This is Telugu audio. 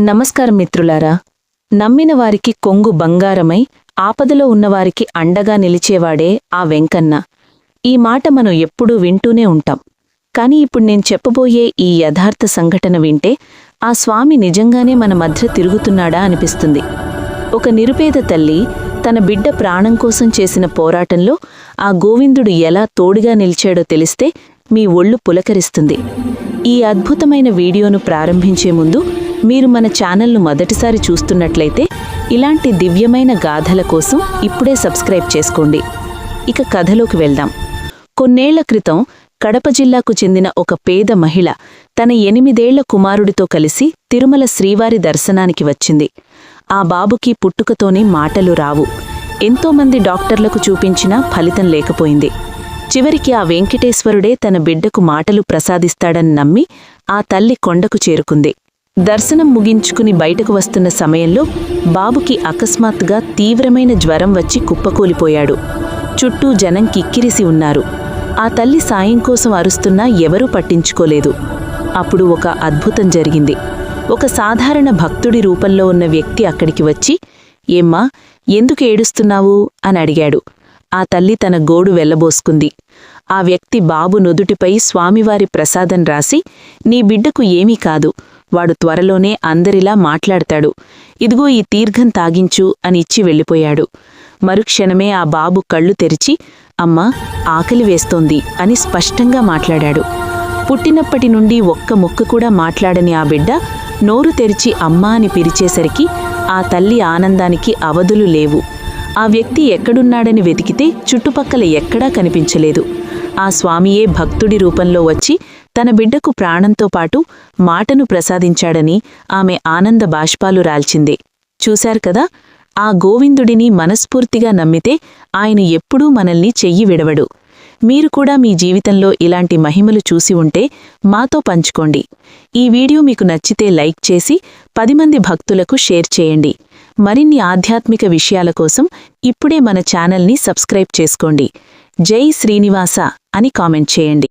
నమస్కారం మిత్రులారా. నమ్మిన వారికి కొంగు బంగారమై ఆపదలో ఉన్నవారికి అండగా నిలిచేవాడే ఆ వెంకన్న. ఈ మాట మనం ఎప్పుడూ వింటూనే ఉంటాం. కాని ఇప్పుడు నేను చెప్పబోయే ఈ యథార్థ సంఘటన వింటే ఆ స్వామి నిజంగానే మన మధ్య తిరుగుతున్నాడా అనిపిస్తుంది. ఒక నిరుపేద తల్లి తన బిడ్డ ప్రాణం కోసం చేసిన పోరాటంలో ఆ గోవిందుడు ఎలా తోడుగా నిలిచాడో తెలిస్తే మీ ఒళ్ళు పులకరిస్తుంది. ఈ అద్భుతమైన వీడియోను ప్రారంభించే ముందు మీరు మన ఛానల్ను మొదటిసారి చూస్తున్నట్లయితే ఇలాంటి దివ్యమైన గాథల కోసం ఇప్పుడే సబ్స్క్రైబ్ చేసుకోండి. ఇక కథలోకి వెళ్దాం. కొన్నేళ్ళ క్రితం కడప జిల్లాకు చెందిన ఒక పేద మహిళ తన ఎనిమిదేళ్ళ కుమారుడితో కలిసి తిరుమల శ్రీవారి దర్శనానికి వచ్చింది. ఆ బాబుకి పుట్టుకతోనే మాటలు రావు. ఎంతోమంది డాక్టర్లకు చూపించినా ఫలితం లేకపోయింది. చివరికి ఆ వెంకటేశ్వరుడే తన బిడ్డకు మాటలు ప్రసాదిస్తాడని నమ్మి ఆ తల్లి కొండకు చేరుకుంది. దర్శనం ముగించుకుని బయటకు వస్తున్న సమయంలో బాబుకి అకస్మాత్తుగా తీవ్రమైన జ్వరం వచ్చి కుప్పకూలిపోయాడు. చుట్టూ జనం కిక్కిరిసి ఉన్నారు. ఆ తల్లి సాయం కోసం అరుస్తున్నా ఎవరూ పట్టించుకోలేదు. అప్పుడు ఒక అద్భుతం జరిగింది. ఒక సాధారణ భక్తుడి రూపంలో ఉన్న వ్యక్తి అక్కడికి వచ్చి ఏమ్మా ఎందుకు ఏడుస్తున్నావు? అని అడిగాడు. ఆ తల్లి తన గోడు వెళ్ళబోసుకుంది ఆ వ్యక్తి బాబు నుదుటిపై స్వామివారి ప్రసాదం రాసి నీ బిడ్డకు ఏమీ కాదు. వాడు త్వరలోనే అందరిలా మాట్లాడతాడు. ఇదిగో ఈ తీర్ఘం తాగించు అని ఇచ్చి వెళ్ళిపోయాడు. మరుక్షణమే ఆ బాబు కళ్ళు తెరిచి అమ్మ ఆకలి వేస్తోంది అని స్పష్టంగా మాట్లాడాడు. పుట్టినప్పటి నుండి ఒక్క ముక్క కూడా మాట్లాడని ఆ బిడ్డ నోరు తెరిచి అమ్మా అని పిలిచేసరికి ఆ తల్లి ఆనందానికి అవధులు లేవు. ఆ వ్యక్తి ఎక్కడున్నాడని వెతికితే చుట్టుపక్కల ఎక్కడా కనిపించలేదు. ఆ స్వామియే భక్తుడి రూపంలో వచ్చి తన బిడ్డకు ప్రాణంతో పాటు మాటను ప్రసాదించాడని ఆమె ఆనంద బాష్పాలు రాల్చిందే. చూశారు కదా ఆ గోవిందుడిని మనస్ఫూర్తిగా నమ్మితే ఆయన ఎప్పుడూ మనల్ని చెయ్యి విడవడు. మీరు కూడా మీ జీవితంలో ఇలాంటి మహిమలు చూసి ఉంటే మాతో పంచుకోండి. ఈ వీడియో మీకు నచ్చితే లైక్ చేసి పది మంది భక్తులకు షేర్ చేయండి. మరిన్ని ఆధ్యాత్మిక విషయాల కోసం ఇప్పుడే మన ఛానల్ని సబ్స్క్రైబ్ చేసుకోండి. జై శ్రీనివాస అని కామెంట్ చేయండి.